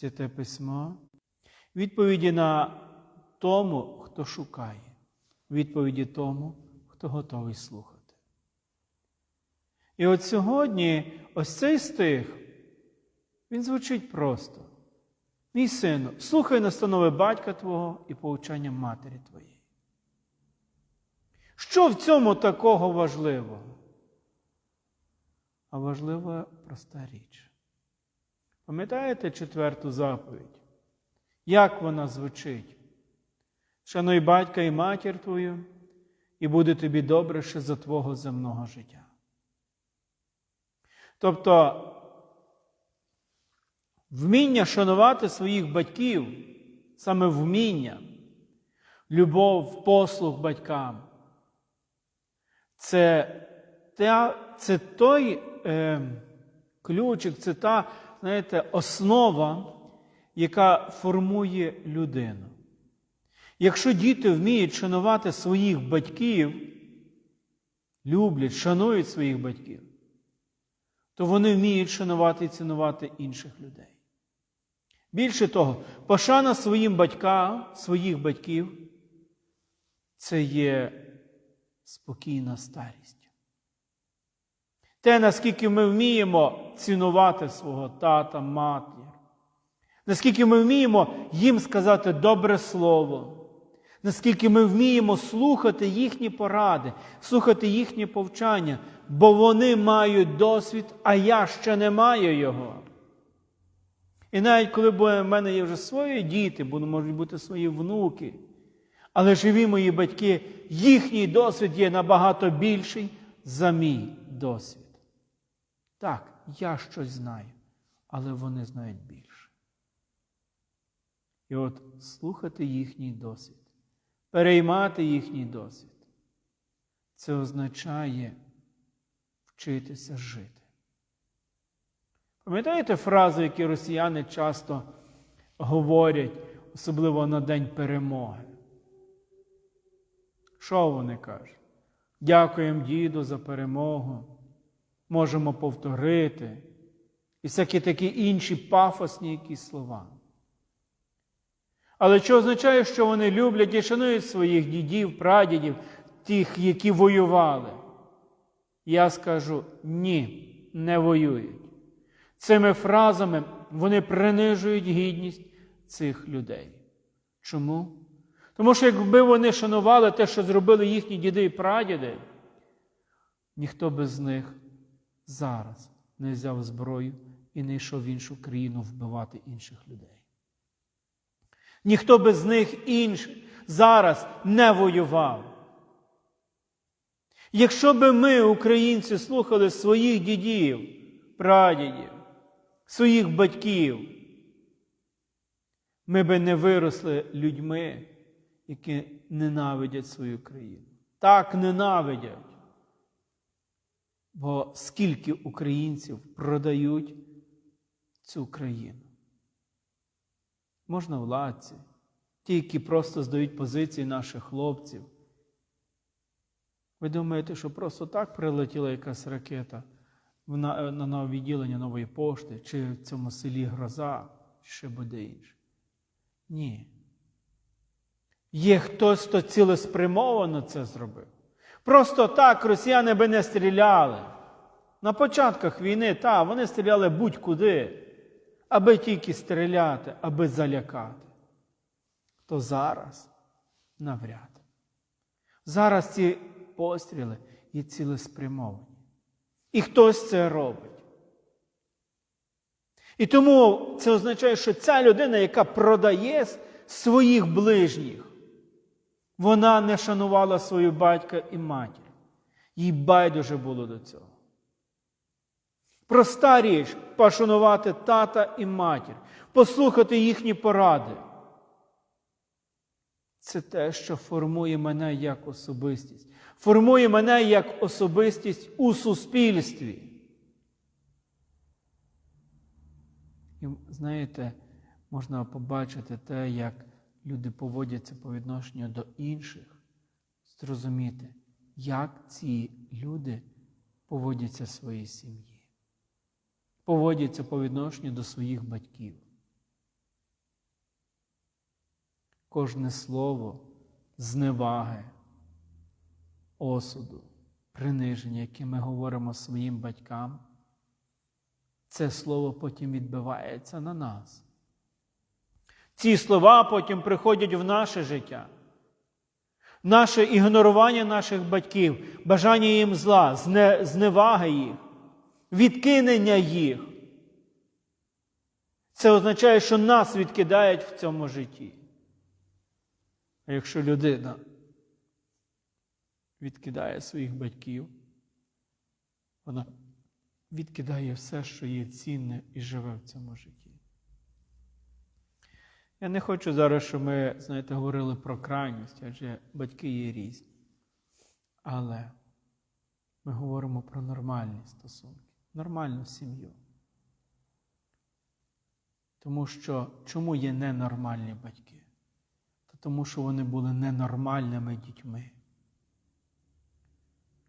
Святе Письмо, відповіді на тому, хто шукає, відповіді тому, хто готовий слухати. І от сьогодні ось цей стих, він звучить просто. Мій сину, слухай настанови батька Твого і повчання матері Твоєї. Що в цьому такого важливого? А важлива проста річ. Пам'ятаєте четверту заповідь? Як вона звучить? Шануй батька і матір твою, і буде тобі добре ще за твого земного життя. Тобто вміння шанувати своїх батьків, саме вміння, любов, послуг батькам, це, це той е, ключик, це та, знаєте, основа, яка формує людину. Якщо діти вміють шанувати своїх батьків, люблять, шанують своїх батьків, то вони вміють шанувати і цінувати інших людей. Більше того, пошана своїм батькам, своїх батьків це є спокійна старість. Те, наскільки ми вміємо цінувати свого тата, матір, наскільки ми вміємо їм сказати добре слово, наскільки ми вміємо слухати їхні поради, слухати їхні повчання, бо вони мають досвід, а я ще не маю його. І навіть коли в мене є вже свої діти, бо можуть бути свої внуки, але живі мої батьки, їхній досвід є набагато більший за мій досвід. Так, я щось знаю, але вони знають більше. І от слухати їхній досвід, переймати їхній досвід, це означає вчитися жити. Пам'ятаєте фрази, які росіяни часто говорять, особливо на День перемоги? Що вони кажуть? Дякуємо діду за перемогу, можемо повторити. І всякі такі інші пафосні якісь слова. Але що означає, що вони люблять і шанують своїх дідів, прадідів, тих, які воювали? Я скажу ні, не воюють. Цими фразами вони принижують гідність цих людей. Чому? Тому що якби вони шанували те, що зробили їхні діди і прадіди, ніхто без них зараз не взяв зброю і не йшов в іншу країну вбивати інших людей. Ніхто без них інших зараз не воював. Якщо би ми, українці, слухали своїх дідів, прадідів, своїх батьків, ми би не виросли людьми, які ненавидять свою країну. Так ненавидять. Бо скільки українців продають цю країну? Можна владці, ті, які просто здають позиції наших хлопців. Ви думаєте, що просто так прилетіла якась ракета на, на нове відділення нової пошти, чи в цьому селі Гроза, чи ще буде інше? Ні. Є хтось, хто цілеспрямовано це зробив. Просто так росіяни би не стріляли. На початках війни, та, вони стріляли будь-куди, аби тільки стріляти, аби залякати. То зараз навряд. Зараз ці постріли є цілеспрямовані. І хтось це робить. І тому це означає, що ця людина, яка продає своїх ближніх, вона не шанувала свою батька і матір. Їй байдуже було до цього. Проста річ пошанувати тата і матір, послухати їхні поради. Це те, що формує мене як особистість, формує мене як особистість у суспільстві. І знаєте, можна побачити те, як люди поводяться по відношенню до інших, зрозуміти, як ці люди поводяться в своїй сім'ї, поводяться по відношенню до своїх батьків. кожне слово зневаги, осуду, приниження, яке ми говоримо своїм батькам, це слово потім відбивається на нас. Ці слова потім приходять в наше життя. Наше ігнорування наших батьків, бажання їм зла, зне- зневага їх, відкинення їх. Це означає, що нас відкидають в цьому житті. А якщо людина відкидає своїх батьків, вона відкидає все, що є цінне і живе в цьому житті. Я не хочу зараз, щоб ми, знаєте, говорили про крайність, адже батьки є різні. Але ми говоримо про нормальні стосунки, нормальну сім'ю. Тому що чому є ненормальні батьки? Та тому, що вони були ненормальними дітьми.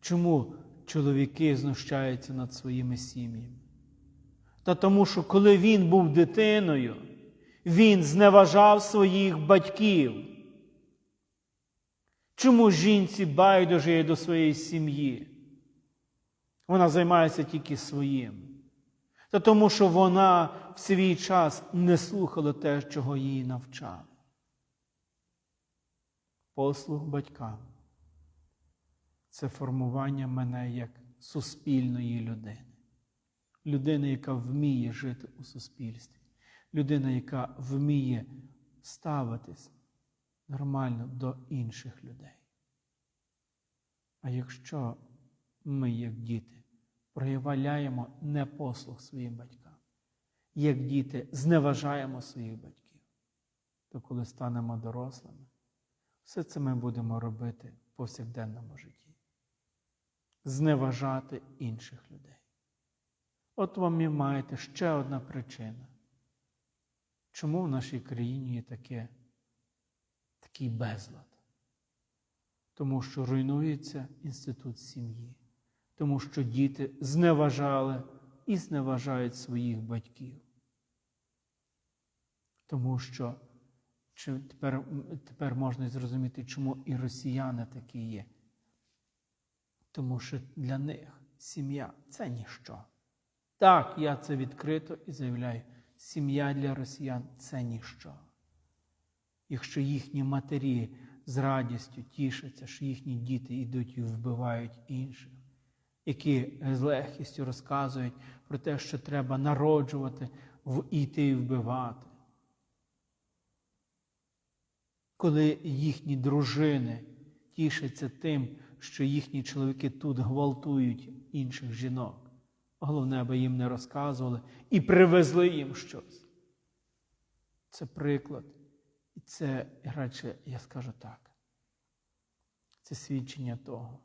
Чому чоловіки знущаються над своїми сім'ями? Та тому, що коли він був дитиною, він зневажав своїх батьків. Чому жінці байдуже до своєї сім'ї? Вона займається тільки своїм. Та тому, що вона в свій час не слухала те, чого її навчали. Послуг батькам це формування мене як суспільної людини. Людини, яка вміє жити у суспільстві. Людина, яка вміє ставитись нормально до інших людей. А якщо ми, як діти, проявляємо непослух своїм батькам, як діти зневажаємо своїх батьків, то коли станемо дорослими, все це ми будемо робити в повсякденному житті. Зневажати інших людей. От вам і маєте ще одна причина. Чому в нашій країні є таке, такий безлад? Тому що руйнується інститут сім'ї, тому що діти зневажали і зневажають своїх батьків. Тому що чи тепер, тепер можна зрозуміти, чому і росіяни такі є. Тому що для них сім'я це ніщо. Так, я це відкрито і заявляю, сім'я для росіян це ніщо. Якщо їхні матері з радістю тішаться, що їхні діти йдуть і вбивають інших, які з легкістю розказують про те, що треба народжувати, йти і вбивати. Коли їхні дружини тішаться тим, що їхні чоловіки тут гвалтують інших жінок. Головне, аби їм не розказували і привезли їм щось. Це приклад. І це, радше, я скажу так. Це свідчення того,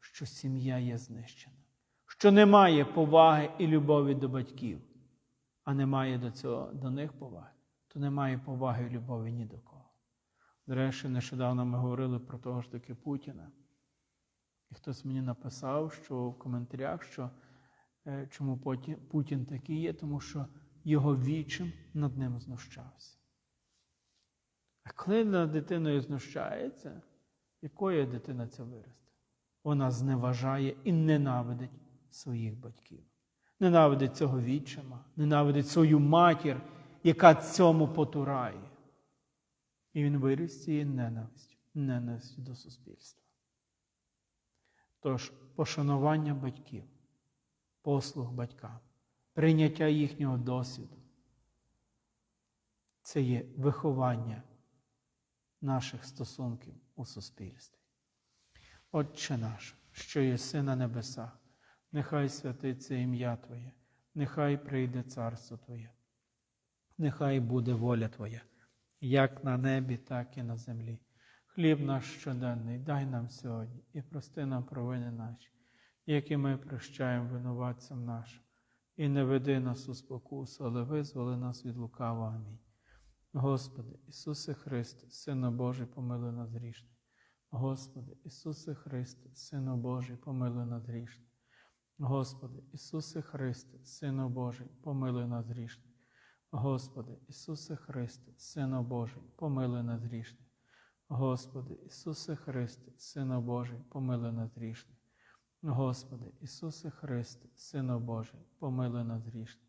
що сім'я є знищена, що немає поваги і любові до батьків, а немає до цього до них поваги, то немає поваги і любові ні до кого. Речі, нещодавно ми говорили про того ж таки Путіна. І хтось мені написав, що в коментарях, що чому Путін, такий є, тому що його вічим над ним знущався. А коли над дитиною знущається, якою дитина ця виросте? Вона зневажає і ненавидить своїх батьків. Ненавидить цього відчима, ненавидить свою матір, яка цьому потурає. І він виріс цією ненавистю, ненавистю до суспільства. Тож, пошанування батьків, послуг батькам, прийняття їхнього досвіду це є виховання наших стосунків у суспільстві. Отче наш, що єси на небесах, нехай святиться ім'я Твоє, нехай прийде царство Твоє, нехай буде воля Твоя, як на небі, так і на землі. Хліб наш щоденний, дай нам сьогодні і прости нам провини наші, які ми прощаємо винуватцям нашим, і не веди нас у спокусу, але визволи нас від лукавого. Амінь. Господи, Ісусе Христе, Сину Божий, помилуй нас грішних. Господи, Ісусе Христе, Сину Божий, помилуй нас грішних. Господи, Ісусе Христе, Сину Божий, помилуй нас грішних. Господи, Ісусе Христе, Сину Божий, помилуй нас грішних. Господи, Ісусе Христе, Сина Божий, помилуй нас грішних. Господи, Ісусе Христе, Сина Божий, помилуй нас грішних.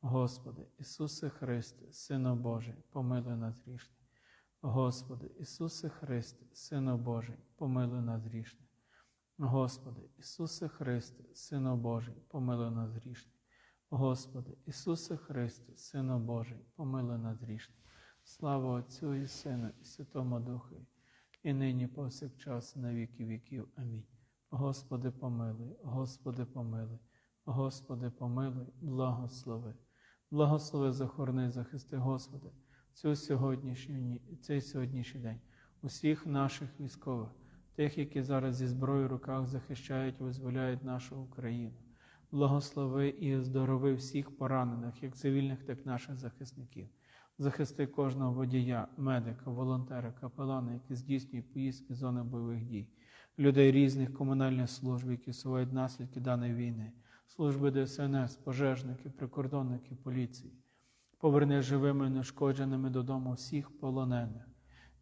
Господи, Ісусе Христе, Сина Божий, помилуй нас грішних. Господи, Ісусе Христе, Сина Божий, помилуй нас грішних. Господи, Ісусе Христе, Сина Божий, помилуй нас грішних. Господи, Ісусе Христе, Сина Божий, помилуй нас грішних. Слава Отцю і Сину, і Святому Духу, і нині повсякчас, на віки віків. Амінь. Господи, помилуй, Господи, помилуй, Господи, помилуй, благослови. Благослови, захорони, захисти, Господи, цю сьогоднішню, цей сьогоднішній день, усіх наших військових, тих, які зараз зі зброєю в руках захищають, визволяють нашу Україну. Благослови і оздорови всіх поранених, як цивільних, так і наших захисників. Захисти кожного водія, медика, волонтера, капелана, які здійснюють поїздки зони бойових дій, людей різних комунальних служб, які сувають наслідки даної війни, служби ДСНС, пожежники, прикордонники, поліції. Поверни живими і нешкодженими додому всіх полонених.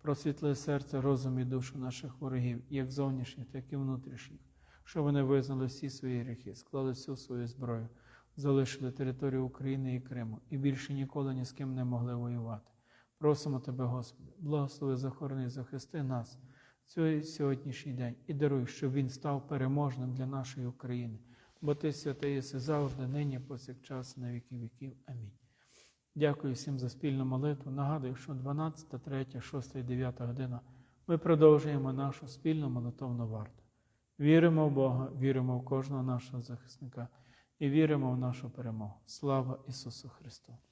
Просвітли серце, розум і душу наших ворогів, як зовнішніх, так і внутрішніх, щоб вони визнали всі свої гріхи, склали всю свою зброю, залишили територію України і Криму і більше ніколи ні з ким не могли воювати. Просимо Тебе, Господи, благослови, захорони, захисти нас цей сьогоднішній день і даруй, щоб він став переможним для нашої України. Бо Ти святий єси завжди, нині, повсякчас, на віки віків. Амінь. Дякую всім за спільну молитву. Нагадую, що 12, 3, 6 і 9 година ми продовжуємо нашу спільну молитовну варту. Віримо в Бога, віримо в кожного нашого захисника і віримо в нашу перемогу. Слава Ісусу Христу!